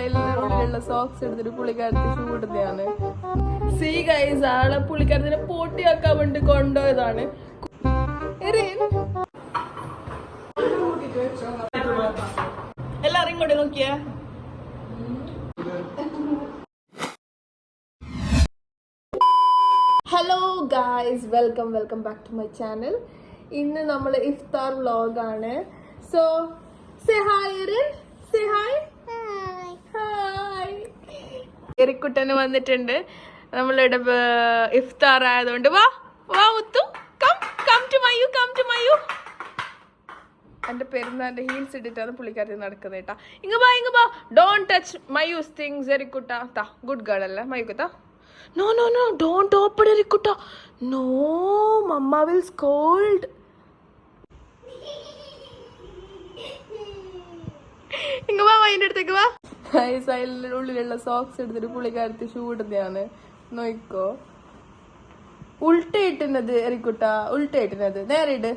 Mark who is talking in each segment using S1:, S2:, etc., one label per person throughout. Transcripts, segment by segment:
S1: സൈഡിലുള്ള സോക്സ് എടുത്തിട്ട് പുള്ളിക്കാരത്തി ചൂടുന്നതാണ്. സി സീ ഗൈസ് ആളെ പുള്ളിക്കാരത്തിനെ പോട്ടിയാക്കാൻ വേണ്ടി കൊണ്ടുപോയതാണ്. എല്ലാരും കൂടെ നോക്കിയേ? Hello guys welcome welcome back to my channel ഇന്ന് നമ്മൾ ഇഫ്താർ വ്ലോഗാണ്. So say hi hi say hi എറിക്കുട്ടന് വന്നിട്ടുണ്ട്. നമ്മളിവിടെ ഇഫ്താർ ആയതുകൊണ്ട് വാ വാ മുത്തു. Come come to Mayu come to Mayu എന്റെ പെരുന്നാന്റെ ഹീൽസ് ഇട്ടിട്ടാണ് പുള്ളിക്കാരി നടക്കുന്നത് കേട്ടാ. ഇങ്ങ് ബാ ഇങ്ങ് ബാ ഡോണ്ട് ടച്ച് മയൂസ് തിങ്സ് എറിക്കുട്ട താ ഗുഡ് ഗേൾ അല്ല മയുക്കുത്ത no no no don't open എറിക്കുട്ട no mamma will scold ഇങ്ങ് വാ അതിന്റെ അടുത്തേക്ക് സൈലിന്റെ ഉള്ളിലുള്ള സോക്സ് എടുത്തിട്ട് പുള്ളിക്കാരത്തി ഷൂ ഇടുന്നതാണ് നോയിക്കോ ഉൾട്ട ഇട്ടുന്നത് എറിക്കുട്ട ഉൾട്ട ഇട്ടുന്നത് നേരെ ഇട്.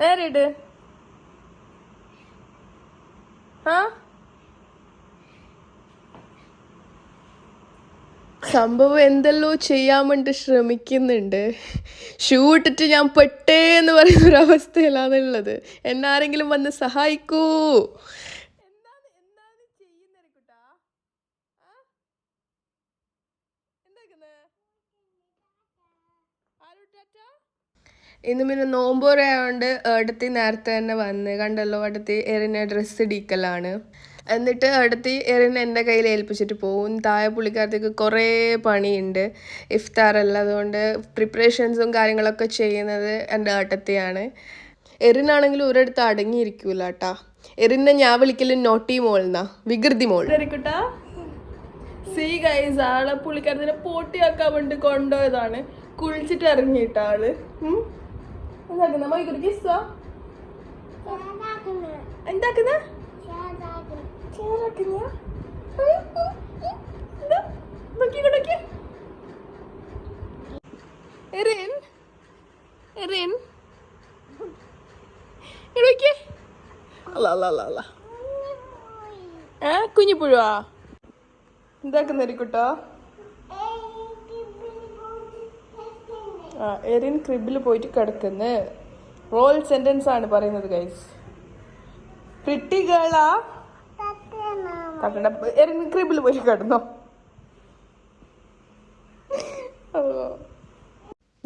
S1: നേരെ ഇട്. ആ? സംഭവം എന്തെല്ലോ ചെയ്യാൻ വേണ്ടി ശ്രമിക്കുന്നുണ്ട്. ഷൂ ഇട്ടിട്ട് ഞാൻ പെട്ടേ എന്ന് പറയുന്ന ഒരു അവസ്ഥയിലാണുള്ളത്. എന്നാരെങ്കിലും വന്ന് സഹായിക്കൂ എന്താണ് എന്താണ് ചെയ്യുന്നത് കുട്ടാ ഇന്ന് പിന്നെ നോമ്പോറയായോണ്ട് എടുത്തി നേരത്തെ തന്നെ വന്ന്. കണ്ടല്ലോ അടുത്തി എറിനെ ഡ്രസ്സ് ഇടിക്കലാണ്. എന്നിട്ട് അടുത്തി എറിനെ എന്റെ കയ്യിൽ ഏൽപ്പിച്ചിട്ട് പോകും താഴെ പുള്ളിക്കാരത്തേക്ക് കുറേ പണിയുണ്ട്. ഇഫ്താറല്ല അതുകൊണ്ട് പ്രിപ്പറേഷൻസും കാര്യങ്ങളൊക്കെ ചെയ്യുന്നത് എന്റെ ഏട്ടത്തെയാണ്. എറിനാണെങ്കിൽ ഒരിടത്ത് അടങ്ങിയിരിക്കൂല കേട്ടാ എറിനെ ഞാൻ വിളിക്കലും നോട്ടി മോൾന്നാ വികൃതി മോൾ. സീ ഗൈസ് ആളെ പുള്ളിക്കാരത്തിനെ പോട്ടിയാക്കാൻ വേണ്ടി കൊണ്ടുപോയതാണ്. കുളിച്ചിട്ട് ഇറങ്ങിയിട്ട ആൾ. എന്താക്കുന്ന? ഏ കുഞ്ഞിപ്പുഴുവാ? എന്താക്കുന്നരിക്കുട്ടോ ആ എറിൻ ക്രിബിൽ പോയിട്ട് കിടക്കുന്ന. റോൾ സെന്റൻസ് ആണ് പറയുന്നത് ഗൈസ് പ്രിട്ടി ഗേളാ തട്ടണ്ട. എറിൻ ക്രിബിൽ പോയിട്ട് കിടന്നോ.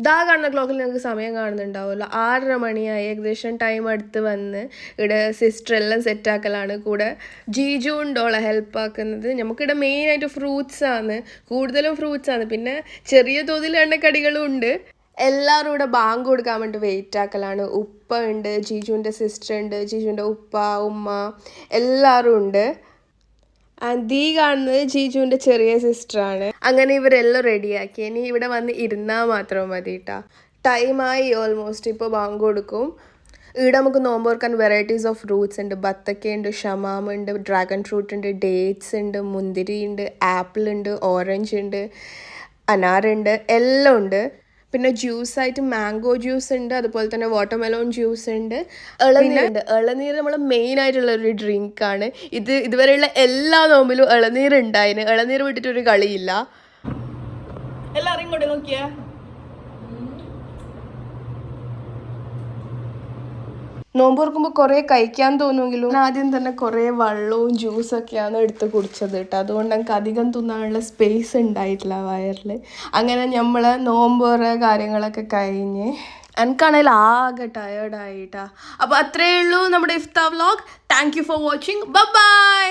S1: ദാ കാണുന്ന ക്ലോക്കിൽ നിങ്ങൾക്ക് സമയം കാണുന്നുണ്ടാവുമല്ലോ. ആറര മണിയായി ഏകദേശം ടൈം അടുത്ത് വന്ന് ഇവിടെ സിസ്റ്റർ എല്ലാം സെറ്റാക്കലാണ് കൂടെ ജീജു ഉണ്ടോളെ ഹെൽപ്പ് ആക്കുന്നത്. നമുക്കിവിടെ മെയിനായിട്ട് ഫ്രൂട്ട്സ് ആണ്. കൂടുതലും ഫ്രൂട്ട്സ് ആണ്. പിന്നെ ചെറിയ തോതിൽ എണ്ണക്കടികളും ഉണ്ട്. എല്ലാവരും ഇവിടെ ബാങ്ക് കൊടുക്കാൻ വേണ്ടി വെയിറ്റ് ആക്കലാണ്. ഉപ്പ ഉണ്ട് ജീജുവിന്റെ സിസ്റ്റർ ഉണ്ട് ജീജുവിന്റെ ഉപ്പ ഉമ്മ എല്ലാവരും ഉണ്ട്. ആൻഡ് ദീ കാണുന്നത് ജീജുവിന്റെ ചെറിയ സിസ്റ്ററാണ്. അങ്ങനെ ഇവരെല്ലാം റെഡിയാക്കി. ഇനി ഇവിടെ വന്ന് ഇരുന്നാൽ മാത്രം മതി കേട്ടാ ടൈമായി ഓൾമോസ്റ്റ് ഇപ്പോൾ ബാങ്ക് കൊടുക്കും. ഇവിടെ നമുക്ക് നോമ്പോർക്കാൻ വെറൈറ്റീസ് ഓഫ് ഫ്രൂട്ട്സ് ഉണ്ട്. ബത്തക്കയുണ്ട് ഷമാമ ഷമാം ഉണ്ട് ഡ്രാഗൺ ഫ്രൂട്ട് ഉണ്ട് ഡേറ്റ്സ് ഉണ്ട് മുന്തിരി ഉണ്ട് ആപ്പിൾ ഉണ്ട് ഓറഞ്ച് ഉണ്ട് അനാറുണ്ട് എല്ലാം ഉണ്ട്. പിന്നെ ജ്യൂസ് ആയിട്ട് മാംഗോ ജ്യൂസ് ഉണ്ട് അതുപോലെ തന്നെ വാട്ടർമെലോൺ ജ്യൂസ് ഉണ്ട്. ഇളനീരുണ്ട് ഇളനീര് നമ്മൾ മെയിൻ ആയിട്ടുള്ള ഒരു ഡ്രിങ്ക് ആണ്. ഇത് ഇതുവരെയുള്ള എല്ലാ നോമ്പിലും ഇളനീർ ഉണ്ടായിന്. ഇളനീർ വിട്ടിട്ടൊരു കളിയില്ല. എല്ലാവരും ഇങ്ങോട്ട് നോക്കിയാ. നോമ്പ് തുറക്കുമ്പോൾ കുറേ കഴിക്കാൻ തോന്നുമെങ്കിലും ആദ്യം തന്നെ കുറേ വെള്ളവും ജ്യൂസൊക്കെയാണ് എടുത്ത് കുടിച്ചത് കേട്ടോ. അതുകൊണ്ട് എനിക്ക് അധികം തിന്നാനുള്ള സ്പേസ് ഉണ്ടായിട്ടില്ല വയറിൽ അങ്ങനെ നമ്മൾ നോമ്പോറ കാര്യങ്ങളൊക്കെ കഴിഞ്ഞ് എനിക്കാണെങ്കിൽ ആകെ ടയേർഡായിട്ടാ അപ്പോൾ അത്രയേ ഉള്ളൂ നമ്മുടെ ഇഫ്താ vlog thank you for watching bye